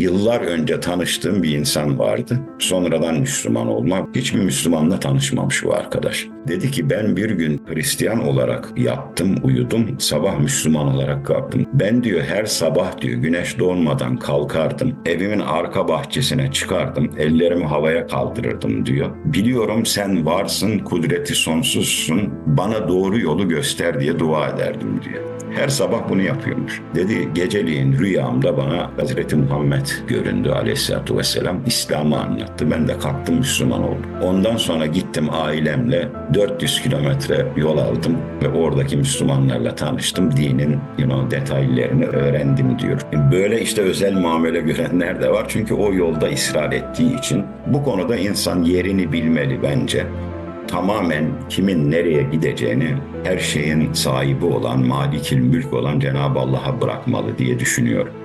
Yıllar önce tanıştığım bir insan vardı. Sonradan Müslüman olma. Hiçbir Müslümanla tanışmamış bu arkadaş. Dedi ki ben bir gün Hristiyan olarak yattım, uyudum. Sabah Müslüman olarak kalktım. Ben diyor her sabah diyor güneş doğmadan kalkardım. Evimin arka bahçesine çıkardım. Ellerimi havaya kaldırırdım diyor. Biliyorum sen varsın, kudreti sonsuzsun. Bana doğru yolu göster diye dua ederdim diyor. Her sabah bunu yapıyormuş. Dedi geceliğin rüyamda bana Hazreti Muhammed göründü aleyhissalatü vesselam. İslam'ı anlattı. Ben de kalktım Müslüman oldum. Ondan sonra gittim ailemle 400 kilometre yol aldım ve oradaki Müslümanlarla tanıştım. Dinin you know, detaylarını öğrendim diyor. Böyle işte özel muamele görenler de var. Çünkü o yolda ısrar ettiği için bu konuda insan yerini bilmeli bence tamamen kimin nereye gideceğini her şeyin sahibi olan, malikil mülk olan Cenab-ı Allah'a bırakmalı diye düşünüyorum.